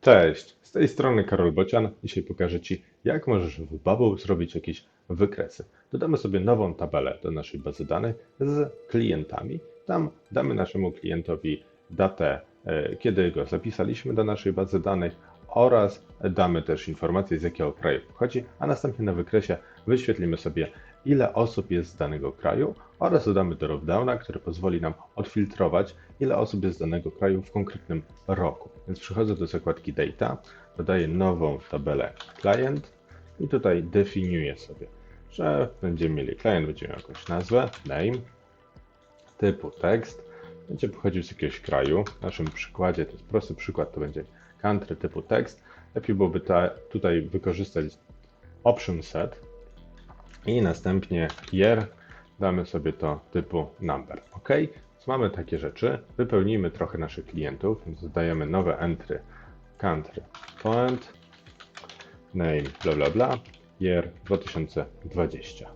Cześć, z tej strony Karol Bocian. Dzisiaj pokażę Ci, jak możesz w Bubble zrobić jakieś wykresy. Dodamy sobie nową tabelę do naszej bazy danych z klientami. Tam damy naszemu klientowi datę, e, kiedy go zapisaliśmy do naszej bazy danych oraz damy też informację, z jakiego kraju pochodzi, a następnie na wykresie wyświetlimy sobie, ile osób jest z danego kraju oraz dodamy dropdowna, który pozwoli nam odfiltrować, ile osób jest z danego kraju w konkretnym roku. Więc przychodzę do zakładki Data, dodaję nową tabelę Client i tutaj definiuję sobie, że będziemy mieli client, będzie miał jakąś nazwę, name, typu tekst, będzie pochodził z jakiegoś kraju. W naszym przykładzie, to jest prosty przykład, to będzie country typu tekst. Lepiej byłoby ta, tutaj wykorzystać option set i następnie year damy sobie to typu number. OK? Więc mamy takie rzeczy. Wypełnijmy trochę naszych klientów, więc dodajemy nowe entry country point name bla bla bla year 2020.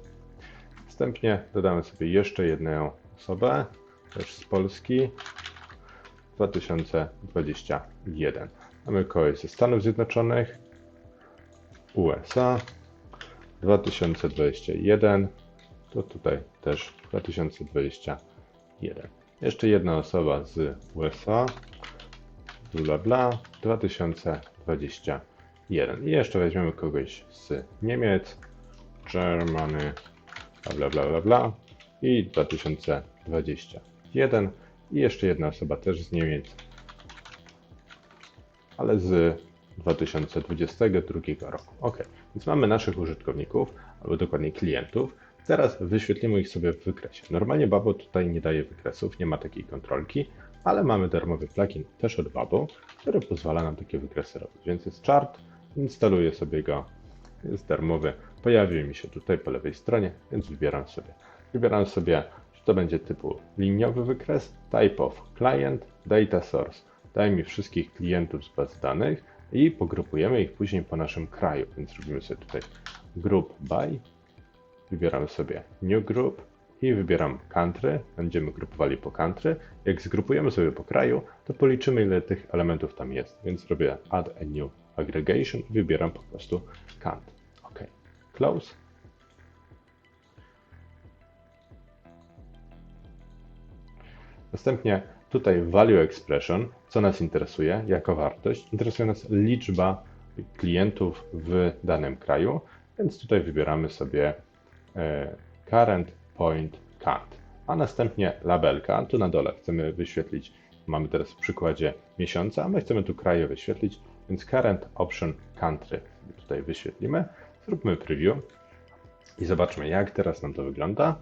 Następnie dodamy sobie jeszcze jedną osobę, też z Polski 2021. Mamy kogoś ze Stanów Zjednoczonych, USA 2021, to tutaj też 2021. Jeszcze jedna osoba z USA, bla bla, 2021. I jeszcze weźmiemy kogoś z Niemiec, Germany, bla bla bla bla i 2021. I jeszcze jedna osoba też z Niemiec, ale z 2022 roku. Ok, więc mamy naszych użytkowników, albo dokładnie klientów. Teraz wyświetlimy ich sobie w wykresie. Normalnie Babo tutaj nie daje wykresów, nie ma takiej kontrolki, ale mamy darmowy plugin też od Babo, który pozwala nam takie wykresy robić. Więc jest chart, instaluję sobie go, jest darmowy. Pojawił mi się tutaj po lewej stronie, więc wybieram sobie. Wybieram sobie, czy to będzie typu liniowy wykres, type of client, data source. Daj mi wszystkich klientów z baz danych i pogrupujemy ich później po naszym kraju. Więc robimy sobie tutaj group by, wybieramy sobie new group i wybieram country. Będziemy grupowali po country. Jak zgrupujemy sobie po kraju, to policzymy ile tych elementów tam jest. Więc robię add a new aggregation i wybieram po prostu count. OK. Close. Następnie tutaj value expression, co nas interesuje jako wartość. Interesuje nas liczba klientów w danym kraju, więc tutaj wybieramy sobie e, current point count, a następnie labelka. Tu na dole chcemy wyświetlić, mamy teraz w przykładzie miesiąca, a my chcemy tu kraje wyświetlić, więc current option country tutaj wyświetlimy. Zróbmy preview i zobaczmy, jak teraz nam to wygląda.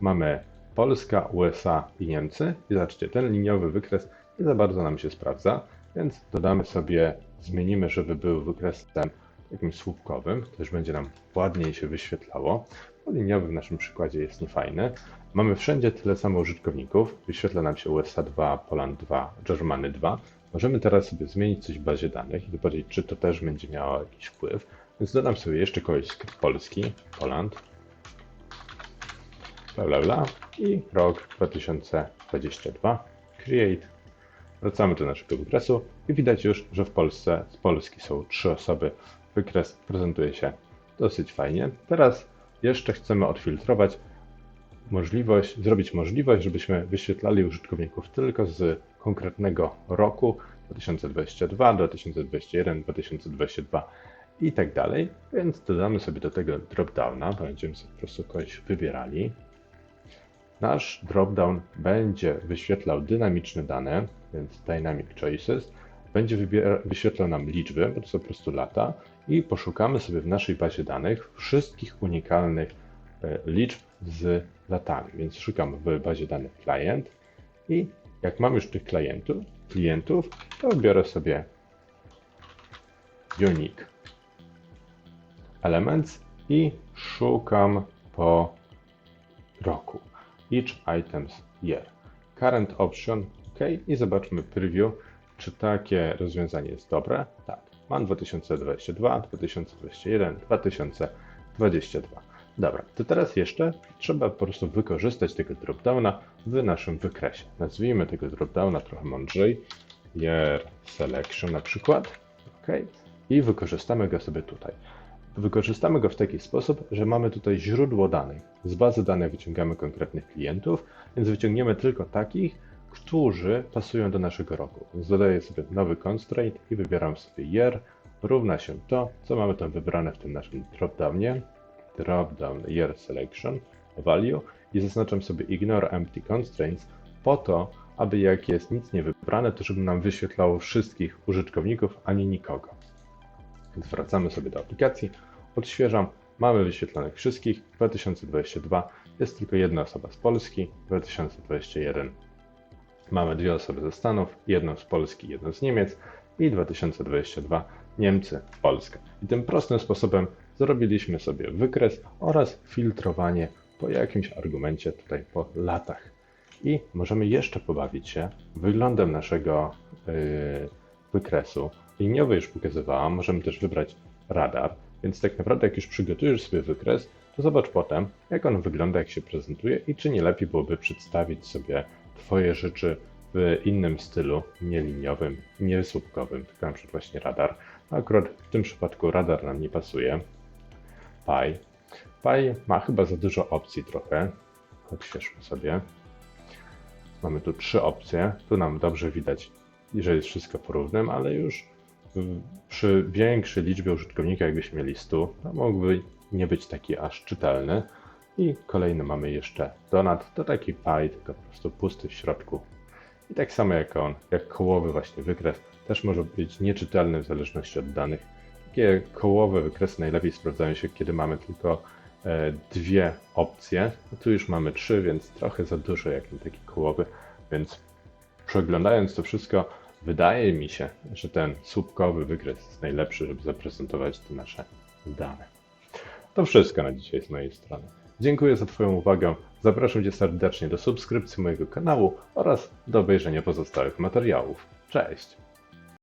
Mamy Polska, USA i Niemcy. I zobaczcie, ten liniowy wykres nie za bardzo nam się sprawdza, więc dodamy sobie, zmienimy, żeby był wykresem jakimś słupkowym, już będzie nam ładniej się wyświetlało. Bo liniowy w naszym przykładzie jest niefajny. Mamy wszędzie tyle samo użytkowników. Wyświetla nam się USA 2, Poland 2, Germany 2. Możemy teraz sobie zmienić coś w bazie danych i zobaczyć, czy to też będzie miało jakiś wpływ. Więc dodam sobie jeszcze kogoś z Polski, Poland, bla bla bla i rok 2022, create. Wracamy do naszego wykresu i widać już, że w Polsce z Polski są trzy osoby. Wykres prezentuje się dosyć fajnie. Teraz jeszcze chcemy odfiltrować możliwość, zrobić możliwość, żebyśmy wyświetlali użytkowników tylko z konkretnego roku 2022, 2021, 2022 i tak dalej. Więc dodamy sobie do tego dropdowna, będziemy sobie po prostu kogoś wybierali. Nasz dropdown będzie wyświetlał dynamiczne dane, więc dynamic choices, będzie wyświetlał nam liczby, bo to są po prostu lata i poszukamy sobie w naszej bazie danych wszystkich unikalnych e, liczb z latami. Więc szukam w bazie danych client i jak mam już tych klientów, klientów to biorę sobie unique elements i szukam po roku each items year. Current option, OK i zobaczmy preview, czy takie rozwiązanie jest dobre. Tak, mam 2022, 2021, 2022. Dobra, to teraz jeszcze trzeba po prostu wykorzystać tego dropdowna w naszym wykresie. Nazwijmy tego dropdowna trochę mądrzej. Year selection na przykład. I wykorzystamy go sobie tutaj. Wykorzystamy go w taki sposób, że mamy tutaj źródło danych. Z bazy danych wyciągamy konkretnych klientów, więc wyciągniemy tylko takich, którzy pasują do naszego roku. Więc dodaję sobie nowy constraint i wybieram sobie year równa się to, co mamy tam wybrane w tym naszym dropdownie. Dropdown year selection value i zaznaczam sobie ignore empty constraints po to, aby jak jest nic nie wybrane, to żeby nam wyświetlało wszystkich użytkowników, ani nikogo. Więc wracamy sobie do aplikacji, odświeżam, mamy wyświetlonych wszystkich, 2022 jest tylko jedna osoba z Polski, 2021 mamy dwie osoby ze Stanów, jedną z Polski, jedną z Niemiec. I 2022 Niemcy, Polska. I tym prostym sposobem zrobiliśmy sobie wykres oraz filtrowanie po jakimś argumencie tutaj po latach. I możemy jeszcze pobawić się wyglądem naszego yy, wykresu. Liniowy już pokazywałam, możemy też wybrać radar, więc tak naprawdę jak już przygotujesz sobie wykres, to zobacz potem, jak on wygląda, jak się prezentuje i czy nie lepiej byłoby przedstawić sobie Twoje rzeczy w innym stylu, nie liniowym, nie słupkowym, tylko na przykład właśnie radar. Akurat w tym przypadku radar nam nie pasuje. Pi. Pi ma chyba za dużo opcji trochę. Odświeżmy sobie. Mamy tu trzy opcje. Tu nam dobrze widać, że jest wszystko porównym, ale już przy większej liczbie użytkowników, jakbyśmy mieli 100, to mógłby nie być taki aż czytelny. I kolejny mamy jeszcze donat, to taki pie, tylko po prostu pusty w środku. I tak samo jak on, jak kołowy właśnie wykres, też może być nieczytelny w zależności od danych. Takie kołowe wykresy najlepiej sprawdzają się, kiedy mamy tylko e, dwie opcje. No tu już mamy trzy, więc trochę za dużo jak taki kołowy, więc przeglądając to wszystko, wydaje mi się, że ten słupkowy wykres jest najlepszy, żeby zaprezentować te nasze dane. To wszystko na dzisiaj z mojej strony. Dziękuję za Twoją uwagę. Zapraszam Cię serdecznie do subskrypcji mojego kanału oraz do obejrzenia pozostałych materiałów. Cześć!